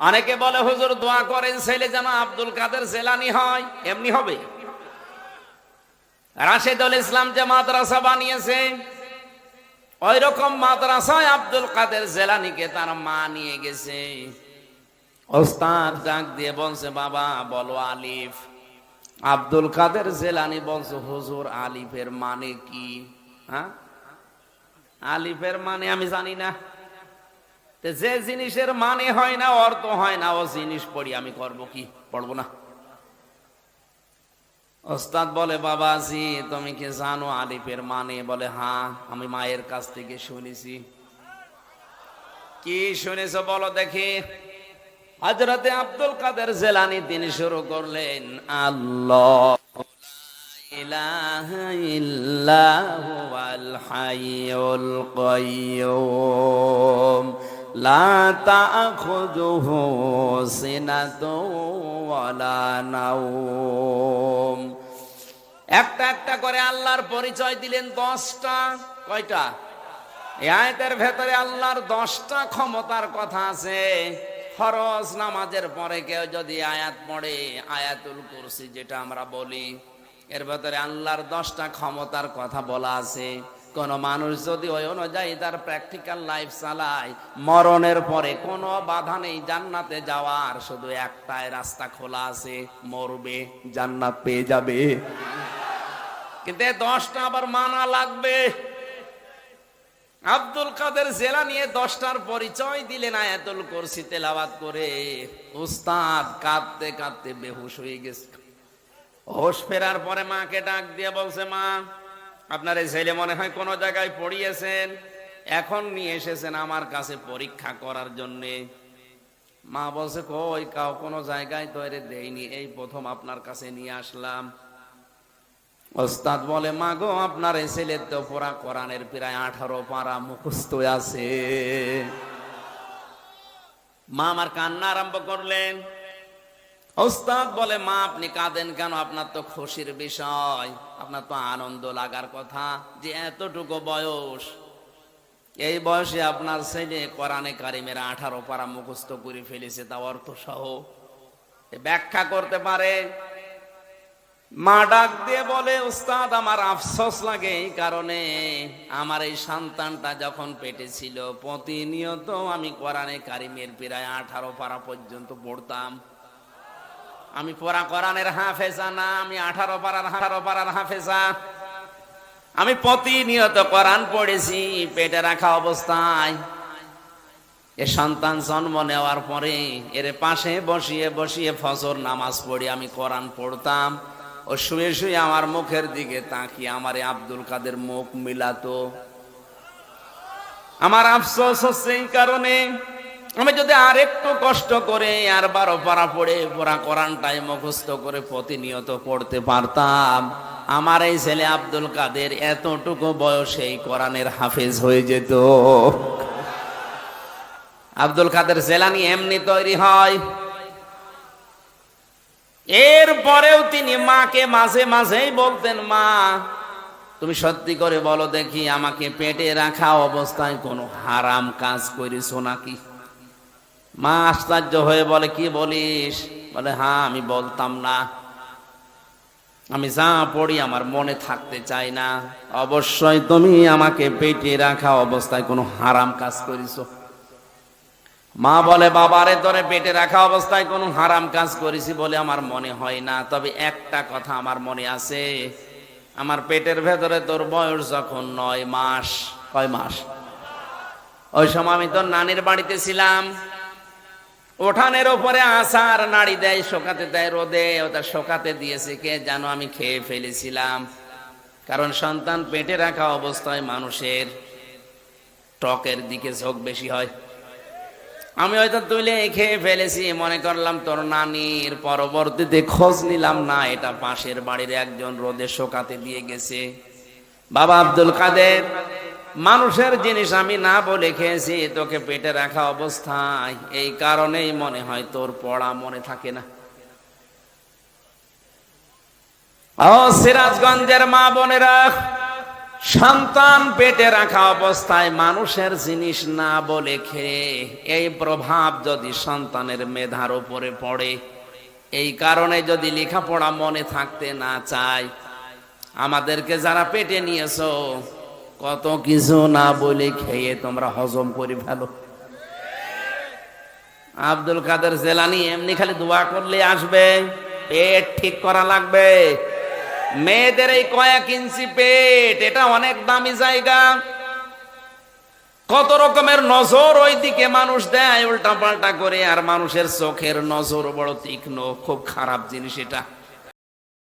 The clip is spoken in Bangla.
অনেকে বলে, হুজুর, দোয়া করেন ছেলে যেন আব্দুল কাদের জেলানি হয়। এমনি হবে। রাশেদুল ইসলাম যে মাদ্রাসা বানিয়েছে ওই রকম মাদ্রাসায় আব্দুল কাদের জেলানিকে তার মা নিয়ে গেছে। ওস্তাদ ডাক দিয়ে বলছে, বাবা, বলো আলিফ। আব্দুল কাদের জেলানি বলছে, হুজুর, আলিফের মানে কি? হ্যাঁ? আলিফের মানে আমি জানি না। যে জিনিসের মানে হয় না, অর্থ হয় না, ও জিনিস পড়ি, আমি করব কি? পড়ব না। ওস্তাদ বলে, বাবাজি, তুমি কি জানো আলিফের মানে? বলে হ্যাঁ আমি মায়ের কাছ থেকে শুনেছি। কি শুনেছো বলো দেখি। হজরতে আব্দুল কাদের জেলানি তিনি শুরু করলেন, আল্লাহ ইলাহা ইল্লাহু আল হাইয়ুল কাইয়্যুম লা তাখুযুহু সিনাতুন ওয়ালা নাওম। একটা একটা করে আল্লাহর পরিচয় দিলেন দশটা। কয়টা? আয়াতের ভেতরে আল্লাহর দশটা ক্ষমতার কথা আছে। ফরজ নামাজের পরে কেউ যদি আয়াত পড়ে, আয়াতুল কুরসি যেটা আমরা বলি, এর ভেতরে আল্লাহর দশটা ক্ষমতার কথা বলা আছে। কোন মানুষ যদি ওই অনুযায়ী তার প্র্যাকটিক্যাল লাইফ চালায়, মরণের পরে কোনো বাধা নেই, জান্নাতে যাওয়ার। শুধু একটাই রাস্তা খোলা আছে, মরবে, জান্নাত পেয়ে যাবে। কিন্তু দশটা আবার মানা লাগবে। আব্দুল কাদের জেলা নিয়ে দশটার পরিচয় দিলেন আয়াতুল করছি তেলাওয়াত করে। উস্তাদ কাঁদতে কাঁদতে বেহুশ হয়ে গেছে। হোশ ফেরার পরে মাকে ডাক দিয়ে বলছে, মা আপনার এই ছেলে মনে হয় কোনো জায়গায় পড়িয়েছেন? এখন নিয়ে এসেছেন আমার কাছে পরীক্ষা করার জন্যে। মা বলছে, কই, কাউ কোনো জায়গায় তো এর দেয়নি। এই প্রথম আপনার কাছে নিয়ে আসলাম। ওস্তাদ বলে, মা গো, আপনার এই ছেলের তো পড়া কোরআনের প্রায় আঠারো পারা মুখস্থ আছে। মা আমার কান্না আরম্ভ করলেন। ওস্তাদ বলে, মা, আপনি কাঁদেন কেন? আপনার তো খুশির বিষয়, আপনার তো আনন্দ লাগার কথা, যে এতটুকু বয়স। এই বয়সে আপনার ছেলে কোরআনে কারিমের আঠারো পারা মুখস্থ করে ফেলেছে, তা অর্থ সহ। ব্যাখ্যা করতে পারে? মা ডাক দিয়ে বলে উস্তাদ আমার আফসোস লাগে এই কারণে। আমার এই সন্তানটা যখন পেটে ছিল, প্রতিনিয়ত আমি কোরআনে কারিমের প্রায় আঠারো পারা পর্যন্ত পড়তাম। আমি পড়া কোরআনের হাফেজা না, আমি আঠারো পাড়ার আঠারো পাড়ার হাফেজা। আমি প্রতিনিয়ত কোরআন পড়েছি, পেটে রাখা অবস্থায়। এ সন্তান জন্ম নেওয়ার পরে, এর পাশে বসিয়ে বসিয়ে ফজর নামাজ পড়ি আমি কোরআন পড়তাম। ও শুয়ে শুয়ে আমার মুখের দিকে তাকিয়ে আমার আব্দুল কাদের মুখ মিলাতো। আমার আফসোস হচ্ছে এই কারণে আমি যদি আর একটু কষ্ট করে আর বারো পারা পড়ে, পুরা কোরআনটাই মুখস্থ করে প্রতিনিয়ত পড়তে পারতাম। আমার এই ছেলে আব্দুল কাদের এতটুকু বয়সেই কোরআনের হাফেজ হয়ে যেত। আব্দুল কাদের জেলানি এমনি তৈরি হয়। এরপরেও তিনি মাকে মাঝে মাঝেই বলতেন, মা, তুমি সত্যি করে বলো দেখি, আমাকে পেটে রাখা অবস্থায় কোনো হারাম কাজ করেছ নাকি? মা আশ্চর্য হয়ে বলে, কি বলিস? বলে হ্যাঁ আমি বলতাম না। আমি যা পড়ি আমার মনে থাকতে চাই না। অবশ্যই তুমি আমাকে পেটে রাখা অবস্থায় কোনো হারাম কাজ করিস মা বলে, বাবারে, তোরে পেটে রাখা অবস্থায় কোনো হারাম কাজ করেছি বলে আমার মনে হয় না। তবে একটা কথা আমার মনে আছে। আমার পেটের ভেতরে তোর বয়স যখন নয় মাস, কয় মাস? ওই সময় আমি তোর নানির বাড়িতে ছিলাম। ওঠানের ওপরে আসার নাড়ি দেয়, শোকাতে দেয়, রোদে ওটা শোকাতে দিয়েছে, কে জানো আমি খেয়ে ফেলেছিলাম। কারণ সন্তান পেটে রাখা অবস্থায় মানুষের টকের দিকে ঝোঁক বেশি হয়। আমি হয়তো তুলে খেয়ে ফেলেছি, মনে করলাম তোর নানির পরবর্তীতে খোঁজ নিলাম না, এটা পাশের বাড়ির একজন রোদে শোকাতে দিয়ে গেছে। বাবা আব্দুল কাদের মানুষের জিনিস আমি না বলে খেয়েছি, তোকে পেটে রাখা অবস্থায়। এই কারণেই মনে হয় তোর পড়া মনে থাকে না। ও সিরাজগঞ্জের মা বোনেরা, সন্তান পেটে রাখা অবস্থায় মানুষের জিনিস না বলে খেয়ে, এই প্রভাব যদি সন্তানের মেধার উপরে পড়ে, এই কারণে যদি লেখাপড়া মনে থাকতে না চায়, আমাদেরকে যারা পেটে নিয়েছো কত কিছু না বলে খেয়ে তোমরা হজম করে ফেলো। আব্দুল কাদের জেলানি এমনি খালি দোয়া করলে আসবে, পেট ঠিক করা লাগবে। মেয়েদের এই কয়েক ইঞ্চি পেট, এটা অনেক দামি জায়গা। কত রকমের নজর ওই দিকে মানুষ দেয় উল্টা পাল্টা করে, আর মানুষের চোখের নজর বড় তীক্ষ্ণ, খুব খারাপ জিনিস এটা।